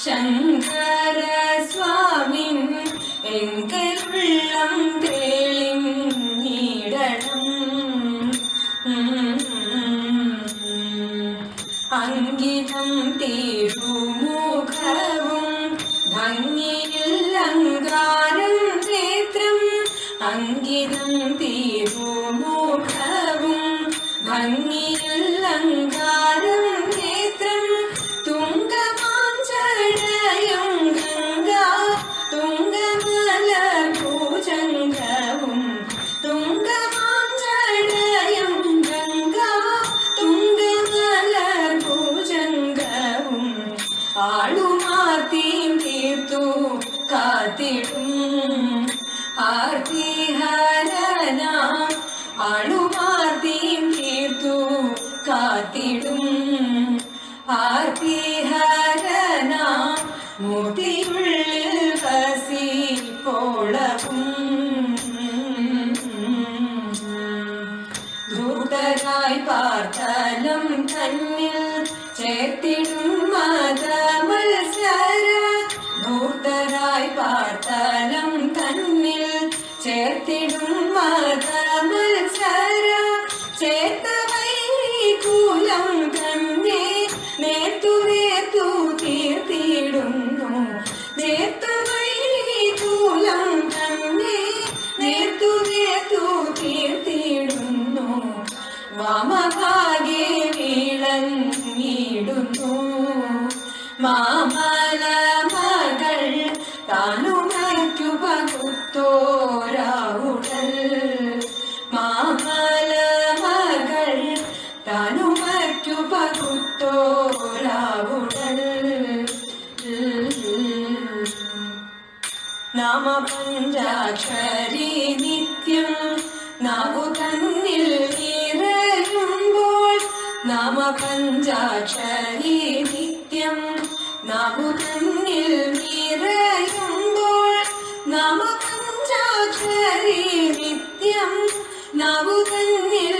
ശങ്കര സ്വാമിൻ എങ്കിൽ ഉള്ളം തെളിഞ്ഞിടണം അങ്കിതം തിരുമുഖവും ഭംഗിയിൽ അങ്കാരം നേത്രം അങ്കിതം തിരുമുഖവും ഭംഗിയിൽ ആളുമാർത്തിയും തീർത്തു കാത്തിടും. ആർത്തിഹരന ആളുമാർത്തിയും തീർത്തു കാത്തിടും. ആർത്തിഹരന മൂർത്തിയുള്ളിൽ വസിപ്പോളവും ധൂതരായി പാർത്തലം തന്നിൽ ചേർത്തിടും മതമത്സര ചേർത്ത വൈകുലം തന്നെ നേർത്തു നേർത്തു തീർത്തിടുന്നു നേർത്തു വൈകുലം തന്നെ നേർത്തു നേർത്തു തീർത്തിടുന്നു വാമഭാഗെ വീളങ്ങിടുന്നു മാമല മകൾ താനുമയ്ക്കു പകുത്തോരാവുടൽ നാമപഞ്ചാക്ഷരി നിത്യം നാവു തന്നിൽ നീരുമ്പോൾ നാമ പഞ്ചാക്ഷരി നിത്യം നാവു തന്നിൽ നീരുമ്പോൾ നാമ പഞ്ചാക്ഷരി നിത്യം നാവു തന്നിൽ നാമ